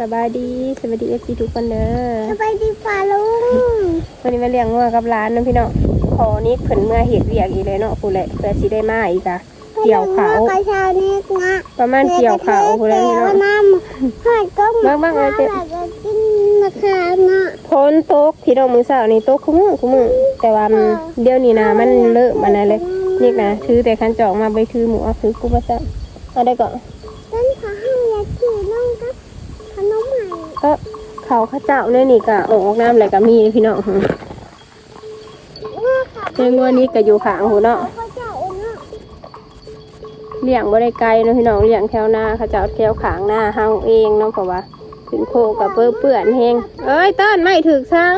สบายดีสวัสดีเอฟซีทุกคนเด้อสบายดีฝ่าลุงวันนี้มาเลี้ยงงัวกับร้านนะพี่น้องพอนี้เพิ่นเมื่อเห็ดเวียกอีกเลยเนาะผู้นแหละเพื่อสิได้มาอีกอะเกี่ยวเขากระชาเน็กนะประมาณเกี่ยวเขาผู้นแหละพี่น้องน้ำหอยก็บ้างบ้างเลยเจ๊จะกินนะคะนะพ้นโต๊ะพี่น้องมือสาวนี่โต๊ะคุ้มือคุ้มือแต่ว่ามันเดี๋ยวนี้นะมันเลอะมันอะไรเลยนี่นะถือแต่คันจอกมาไปถือหมูเอาถือกูมาซะเอาได้ก่อน ต้นขอให้ยาขี่น้องกับข นมใหม่ก็เขาเข้าเจ้าเนี่ยนี่ก็ออกน้ำอะไรก็มีพี่น้องเมื่อกับเรื่องงัวนี้ก็อยู่ขางหูเนาะเขาจะอุ่นเนาะเลี้ยงบ่ได้ไกลเนาะพี่น้องเลี้ยงแถวหน้าเขาเจ้าแถวขางหน้าเฮาเองเนาะเพราะว่าถึงโคกับเปื้อเปื้อนแฮงเอ้ยต้นไม่ถึกซาง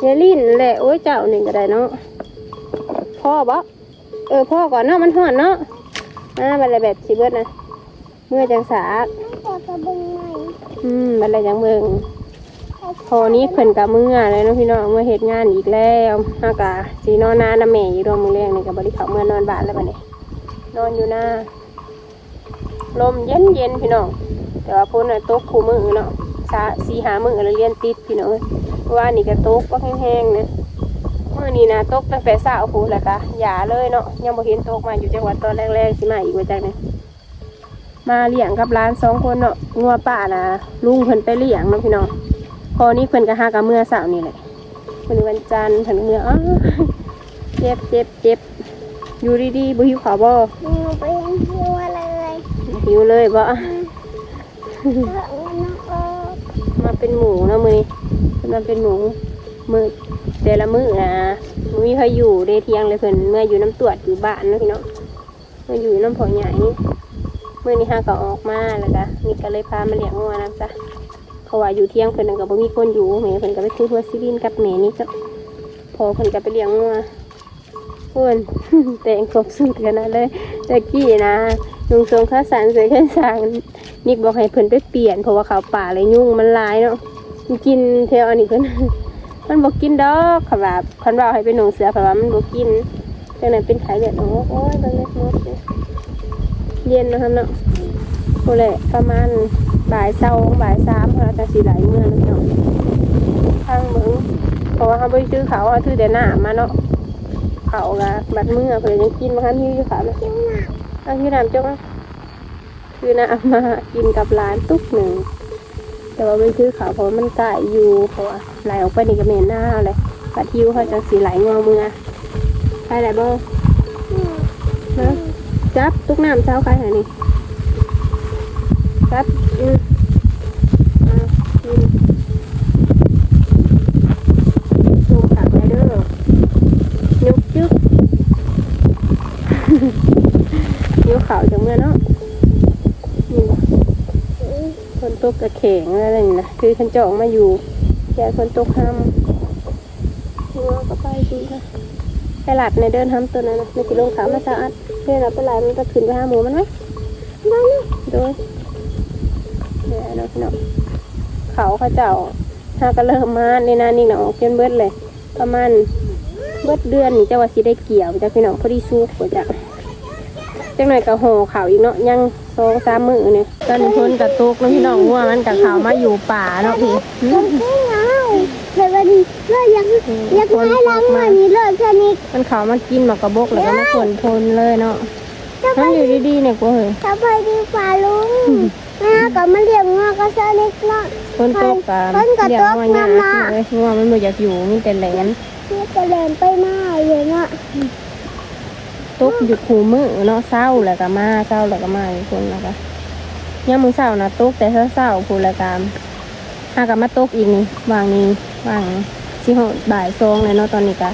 อย่าลิ้นแหละโอ้ยเจ้านี่ก็ได้เนาะพ่อบ่เออพ่อก่อนเนาะมันห่อนเนาะอ่าบัดละแบบสิเบิดนะเมื่อจังสา แต่กระเบึงใหม่อืมบัดละจังเบิงพอนี้เพิ่นกับมือเลยเนาะพี่น้องเมื่อเฮ็ดงานอีกแล้วเฮากะสินอนนานนะแม่อยู่รวมมือแรงนี่ก็บ่ได้เขาเมื่อนอนบ้านแล้วบัดนี้นอนอยู่หน้าลมเย็นเย็นๆพี่น้องแต่ว่าพ้นน่ะตกคู่มือเนาะสาสีหามือแล้วเรียนติดพี่น้องเอ้ยว่านี่ก็ตกก็แห้งๆนี่ยมื่อนี้นะตกตั้งแต่เช้าพูแล้วก็หยาเลยเนาะยังบ่เห็นตกมาอยู่จังหวัดตอนแรกๆสิมาอีกว่าจังเนี่ย มาเลี้ยงกับร้านสองคนเนาะงัวป่านะลุงเพิ่นไปเลี้ยงเนาะพี่น้องพอนี้เพิ่นก็หากับเมื่อเสาร์นี่แหละวันนี้วันจันทร์เพิ่นเมื่ออ้าวเจ็บเจ็บเจ็บอยู่ดีๆบ่หิวข้าวบ่หนูไปยังคิวเลยหิวเลยบ่เออน้องเออมาเป็นหมูเนาะมือนี้เพิ่นมาเป็นหมูมือแต่ละมือนะมือมีใครอยู่เดเที่ยงเลยเพิ่นเมื่ออยู่น้ำตรวจอยู่บ้านเนาะพี่เนาะเมื่ออยู่น้ำผอใหญ่ มือนี้ห้าก็ออกมาแล้วก็นี่ก็เลยพามาเลี้ยงงัวนะจ๊ะเพราะว่าอยู่เที่ยงเพิ่นนก็บ่มีคนอยู่แม่เพิ่นก็ไปซื้อหัวซิลินกับแม่นี่จ้ะพอเพิ่นก็ไปเลี้ยงงัวเพิ่นแต่งครบสุดกันนะเลยตะกี้นะลุงทรงข้าสารใส่ข้าวสารนิกบอกให้เพิ่นไปเปลี่ยนเพราะว่าเขาป่าเลยยุ่งมันลายเนาะมันกินเทอันนี้เพิ่นมันบอกกินดอกค่ะแบบคันว่าให้เป็นหนูเสือค่ะว่ามันบอกกินจังนั้นเป็นไข่เลือดโอ้ยตอนนี้มดเลย เย็นนะครับเนาะโอ้แหละประมาณบ่ายเช้าบ่ายสามเราจะสีไหลเมื่อนะเนาะทางมึงเพราะว่าเขาไปซื้อเขาเขาซื้อแต่หน้ามาเนาะเขากะบัดเมื่อเพิ่นยังกินมาคันที่อยู่ขามาเอาที่น้ำจ้าคือนะเอามากินกับร้านตุ๊กหนึ่งแต่ว่าไม่คือเขาเพราะว่ามันไก่อยู่เพราะว่าไหลออกไปนี่ก็เหม็นหน้าเลยปลาทิวเขาจะสีไหลงอมือไปไหนบ้างนะ จับตุกน้ำเช้าใครหานี่จับอืมอ่าอืมดูขาไปเด้อยกจึ๊บยกเขาจากเมื่อเนาะนี่นะคนตกกระเข่งอะไรนี่นะคือขันจองมาอยู่แกคนตกห้ำหัวก็ไปดีค่ะ ไปหลัดในเดินห้ำตัวนั้นนะไม่ติลงขามาสะอาดเพื่อนเราไปหลายมันก็ขึ้นไปหาหมูมันไหมได้เลยโดยเดี๋ยวเราพี่น้องเขาเขาเจ้าถ้าก็เริ่มมาในนานี่นะออกจนเบิดเลย ประมาณเบิดเดือนนี่เจ้าว่าสิได้เกี่ยวจากพี่น้องพอดีซุกกว่าจะจังหน่อยก็ห่อข่าวอีกเนาะยังสองสามมือเนี่ยตอนพ้นกับตุกแล้วพี่น้องว่ามันกับข่าวมาอยู่ป่าเนาะพี่ เลยวันนี้เลยยังยังให้ล้างมือนี้เลยแค่นี้มันข่าวมากินหมากกระบกแล้วก็มาฝนพนเลยเนาะนั่นอยู่ดีๆเนี่ยกูเฮ้ยสบายดีฝ่าลุงแม่ก็มาเลี้ยงงอก็เซเล็กเนาะฝนตกกันฝนก็เรียกตกว่าหยาน้ำมาเลยว่ามันไม่อยากอยู่มีแต่แหลนนี่จะเล่นไปหน้าอยู่เนาะตกอยู่คูมือเนาะเศร้าแล้วก็มาเศร้าแล้วก็มาอีกคนแล้วก็ยังมือเศร้านะตกแต่เศร้าเศร้าๆพูดแล้วกันหากับมาตกอีกนี่วางนี่วาง สิหอดบ่ายซองเลยเนาะตอนนี้ก็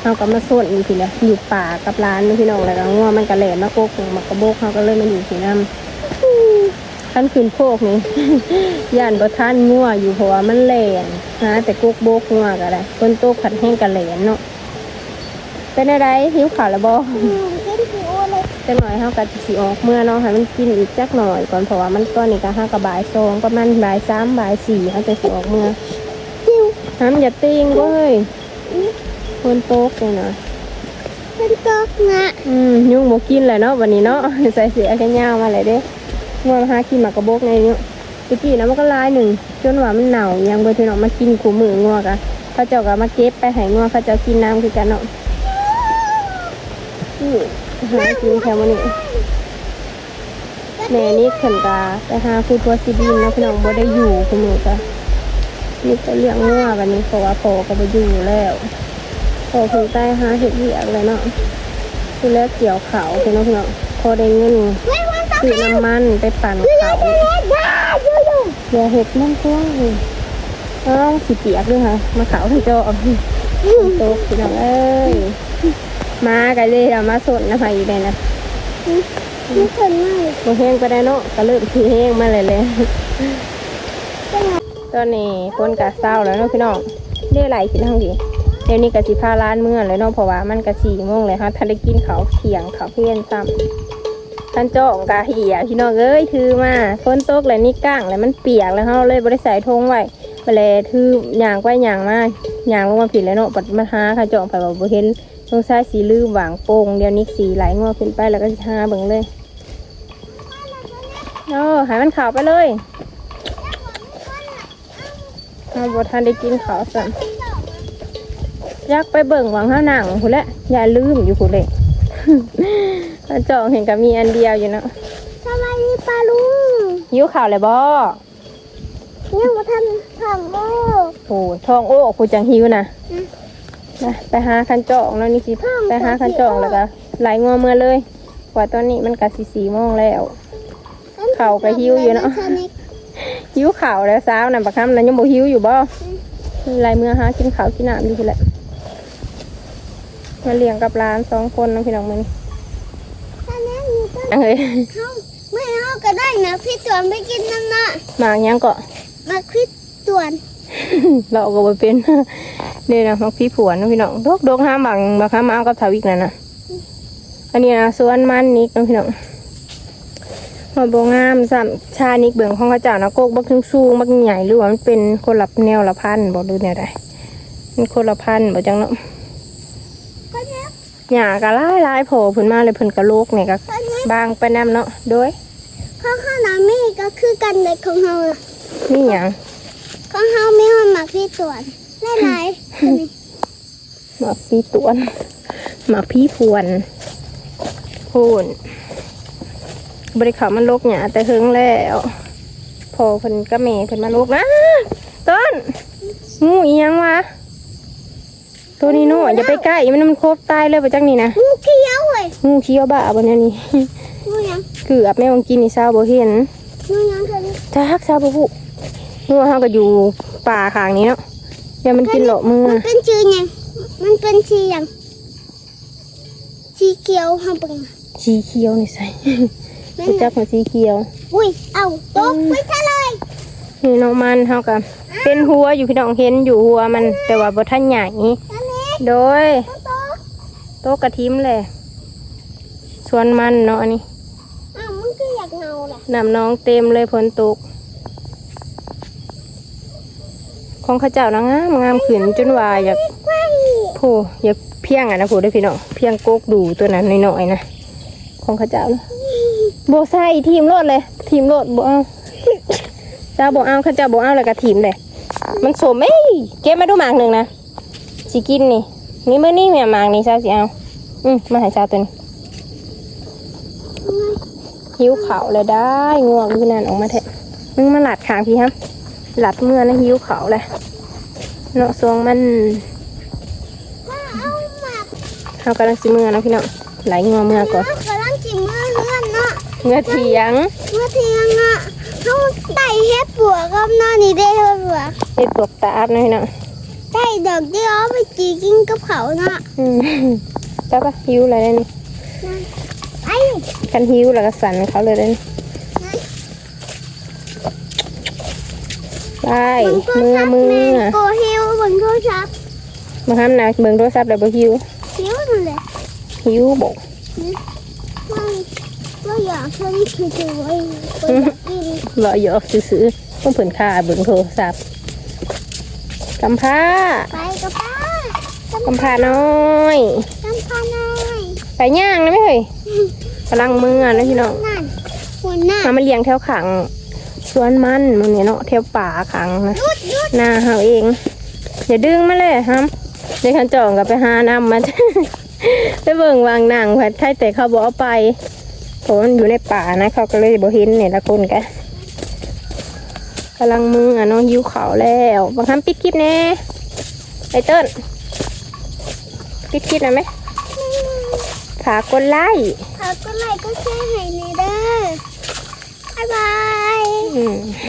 เขาก็มาส่วนอีกทีแหละอยู่ป่ากับร้านพี่น้องแล้วก็ง่วงมันกระแหลมมากกมากระโบกเขาก็เลยมาอยู่ที่นั่นขั้นคืนโพกนี่ย่านประท่านง่วอยู่เพราะว่ามันแหลนนะแต่กุกโบกง่วก็ได้คนโตกขัดแห้งกระแหลนเนาะเป็นอะไรหิวข่าวแล้วบออืมกินผิวเลยจักหน่อยเขาก็สิออกเมื่อเนาะให้มันกินอีกจักหน่อยก่อนเพราะว่ามันตอนนี้ก็ห้ากับบ่ายสองประมาณบ่ายสามบ่ายสี่เขาจะสิออกเมื่อผิว ห้ามอย่าติงเว้ยคนโตกเลยนะเป็นตกงะอืมยุ่งบกินเลยเนาะวันนี้เนาะใส่เสียแค่ยาวมาเลยเด้ง่วงหากินหมากกระบอกไงเนาะตะกี้นะมันก็ลายหนึ่งจนว่ามันเน่ายังเบอร์ที่น้องมากินขู่มืองวกะเขาเจ้าก็มาเก็บไปให้งวเขาเจ้ากินน้ำคือกันเนาะนี่หากินแค่วันนี้แม่นี่เขินกาไปหาคูทัวซีดินแล้วพี่น้องบ่ได้อยู่ขู่มือกะ นี่ก็เลี้ยงงัวกันนี้เพราะว่าพ่อก็บ่อยู่แล้วพ่อเพิ่งใต้หาเห็ดเหียกเลยเนาะคือแล้วเกี่ยวเขาพี่น้องพี่น้องพอได้เงินไม่ว่าต้องซื้อน้ำมันไปปั่นเขาเฮ็ดได้อยู่อยู่อย่าเห็ดมันกว้างเลยอ้าวสีเปียกด้วยค่ะมาขาวที่เจาเอาโตกพี่น้องเอ้ยมากันเลยเรามาสดนะคะอยู่เลยนะนี่คนมากโมแห้งไปได้เนาะก็เริ่มสีแห้งมาเลยเลย ตอนนี้คนกะเศร้าแล้วเนาะพี่น้องเรียกไหลกินทั้งดีเดี๋ยวนี้กะสิพาร้านเมื่อเลยเนาะเพราะว่ามันกะสี่โมงเลยค่ะถ้าได้กินเขาเที่ยงเขาเพี้ยนซ้ำท่านเจ้าของกะเหี่ยพี่น้องเอ้ยถือมาฝนตกแล้วนี่ก้างแล้วมันเปียกแล้วเขาเลยบริใส่ทงไว้ไปเลยถือหยางไว้หยางมาหยางลงมาผิดแล้วเนาะปัดมาหาค่ะเจ้าของไปบอกบ่เห็นตรงซ้ายสีลืมหวางโป่งเดี๋ยวนี้สีไหลงอขึ้นไปแล้วก็สิหาเบิ่งเลยโอ้หายมันขาวไปเลย เอาบทันได้กินข้าวสั่นอยากไปเบิ่งหวังห้าหนังคุณแหละอย่าลืมอยู่คุณเลยท่าจ้าเห็นกับมีอันเดียวอยู่เนาะสบายดีปลาลุงหิวข่าวเลยบ่ยังบ่ทันทำโอ้โอ้ยท้องโอ้กูจังหิวนะนะไปหาคันจองแล้วนี่สิไปหาคันจองแล้วก็ไหลงอเมื่อเลยกว่าตอนนี้มันกะสิสี่โมงแล้ว เข่าก็หิวอยู่เนาะ หิวข่าวแล้วสาวน่ะบักคำนั้นยังบ่หิวอยู่บ่ไหลเมื่อหากินข้าวกินน้ำอยู่พุ่นแหละมาเลี้ยงกับร้านสองคนน้องพี่น้องมึงอันนี้มีต้นเฮ้ยเขาไม่เอาก็ได้นะพี่ตวนไปกินน้ำนะหมากยังก็มาพี่ตวนเราก็บ่เป็นนี่นะมักพี่ผัวนะพี่น้องดกดกห้ามบังบักห้ามเอากับทาวิกนั่นนะอันนี้นะส่วนมันนิกนะพี่น้อง มันโบงามสามชานิกเบิ่งของเขาเจ้านะโกกบักทึงสูงบักใหญ่หรือว่ามันเป็นคนละแนวละพันธุ์บอกดูแนวใดมันคนละพันธุ์บอกจังเนาะก็เนี้ยหญ้าก็หลายหลายโผล่ขึ้นมาเลยเพิ่นกะโลกเนี่ยก็ก็เนี้ยบางไปนํเนาะโดยข้าวข้าวหนามีก็คือกันเลยของเฮาน่ะนี่หยังของเฮามีหอมหมักพี่ตวนหลายๆอันนี้หมากพี่ตวนหมากพี่พวนพูน บริขารมันโลกหยาแต่เฮิงแล้ว พอเพิ่นก็แม่เพิ่นมาโลกนะต้นงูอีหยังวะตัวนี้โน่อย่าไปใกล้มันมันโคบตายเลยไปจังนี่นะงูเขียวเว้ยงูเขียวบ้าบนนี้นี่งูหยังเกือบแม่วังกินนี่ซาวบ่เห็นงูหยังเธอนี่จ้าฮักซาวบ่ฮู้งูเฮาก็อยู่ป่าข้างนี้เนาะเดี๋ยวมันกินเหลาะมือมันเป็นชื่อหยังมันเป็นสีหยังสีเขียวเฮาเบิ่งสีเขียวนี่ใส่แม่น รู้จักหัวสีเขียว อุ้ย เอาตกไปซะเลยนี่น้องมันเท่ากับเป็นหัวอยู่พี่น้องเห็นอยู่หัวมัน แต่ว่าบ่ทันใหญ่อันนี้โดยตกโต๊ะกระทิมเลยส่วนมันเนาะอันนี้อ้าวมันก็อยากเนาแหละน้ำน้องเต็มเลยฝนตก ของเข้าเจ้านะงามงามขึ้นจนว่าอยากไปโผู้อยากเพียงอะนะผู้ได้อพี่น้องเพียงโกกดูตัวนั้นน้อยๆนะของเข้าเจ้านะ โบใส่ทีมโลดเลย ทีมโลดโบเอาเจ้าโบเอาเข้าเจ้าโบเอาแล้วก็ทีมเลย มันสมเอ้ยเก็บมาดูหมากหนึ่งนะสิกินนี่ นี่เมื่อนี่แม่หมากนี่ซาสิเอา อืมมาใหายซาตัวนี้หิวเขาวเลยได้ง่วงพี่นันออกมาแทะมึงมาหลัดขางพี่ครับหลัดเมื่อนะหิวเขาวเลยเนาะซวงมันมาเอาหมักเขากำลังสิเมื่อนะพี่น้องไหลงัวเมื่อก่อน เมื่อเถียงเมื่อเที่ยงอะเขาไต่เฮ็ดปัวกับหน้านี่ได้เฮ็ดปัวไอ้ปลวกตาบนะพี่น้องไต่ดอกเดียวเอาไปจีกินกับเขาเนาะอืมจ้าปะหิวอะไรได้นี่ไอ้กันหิวแล้วก็สั่นเขาเลยได้นี่ไปเมื่อเมื่อโกเฮลบนโทรศัพท์มาห้ามนะเบิ่งโทรศัพท์แล้วบ่หิวเขียวนั่นแหละหิวบอกว่าว่า อยากให้คือจะไว้ก็อยากกินรออยู่ซื้อๆต้องเพิ่นค่าเบิ่งโทรศัพท์กำพร้าไปกับป้ากำพร้าน้อย กำพาน้อยไปย่างนะไม่เฮ้ยกำลังมือนะพี่น้องนั่นหัวหน้ามามาเลี้ยงแถวขังสวนมันมันเนี่ยเนาะแถวป่าขังนะหน้าเฮาเองอย่าดึงมาเลยฮัมในขันจองกับไปหานำมัน ไปเบิ่งวางนางผัดไทยแต่เขาบอกเอาไปเพ ราะมันอยู่ในป่านะเขาก็เลยบ่เห็นเนี่ยละคนกันกำลังมืออะน้องยิ้วเขาวแล้วบางครั้งปิดคลิปแน่ไอเติ้ลปิดคลิปหนะไหมฝากกดไลค์เขาก็ไลค์ก็แชร์ให้ในเด้อบ๊ายบายอืม